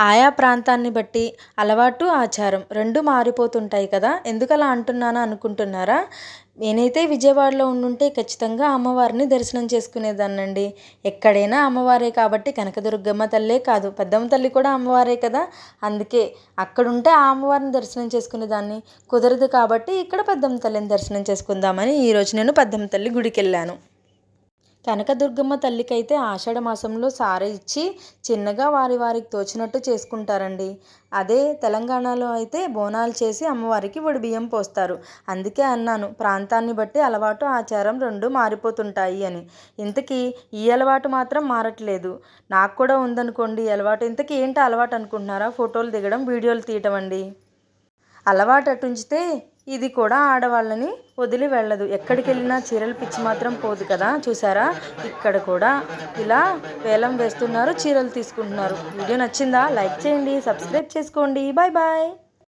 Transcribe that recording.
ఆయా ప్రాంతాన్ని బట్టి అలవాటు ఆచారం రెండు మారిపోతుంటాయి కదా. ఎందుకు అలా అంటున్నాను అనుకుంటున్నారా? నేనైతే విజయవాడలో ఉండుంటే ఖచ్చితంగా అమ్మవారిని దర్శనం చేసుకునేదాన్నండి. ఎక్కడైనా అమ్మవారే కాబట్టి కనకదుర్గమ్మ తల్లే కాదు పెద్దమ్మ తల్లి కూడా అమ్మవారే కదా. అందుకే అక్కడుంటే ఆ అమ్మవారిని దర్శనం చేసుకునేదాన్ని. కుదరదు కాబట్టి ఇక్కడ పెద్దమ్మ తల్లిని దర్శనం చేసుకుందామని ఈరోజు నేను పెద్దమ్మ తల్లి గుడికి వెళ్ళాను కనకదుర్గమ్మ తల్లికైతే ఆషాఢ మాసంలో సార ఇచ్చి చిన్నగా వారి వారికి తోచినట్టు చేసుకుంటారండి. అదే తెలంగాణలో అయితే బోనాలు చేసి అమ్మవారికి బియ్యం పోస్తారు. అందుకే అన్నాను ప్రాంతాన్ని బట్టి అలవాటు ఆచారం రెండు మారిపోతుంటాయి అని. ఇంతకీ ఈ అలవాటు మాత్రం మారట్లేదు. నాకు కూడా ఉందనుకోండి అలవాటు. ఇంతకీ ఏంటి అలవాటు అనుకుంటున్నారా? ఫోటోలు దిగడం వీడియోలు తీయటం అండి. అలవాటు అటుంచితే ఇది కూడా ఆడవాళ్ళని వదిలి వెళ్ళదు. ఎక్కడికి వెళ్ళినా చీరలు పిచ్చి మాత్రం పోదు కదా. చూసారా? ఇక్కడ కూడా ఇలా వేలం వేస్తున్నారు చీరలు తీసుకుంటున్నారు. వీడియో నచ్చిందా? లైక్ చేయండి సబ్స్క్రైబ్ చేసుకోండి. Bye bye.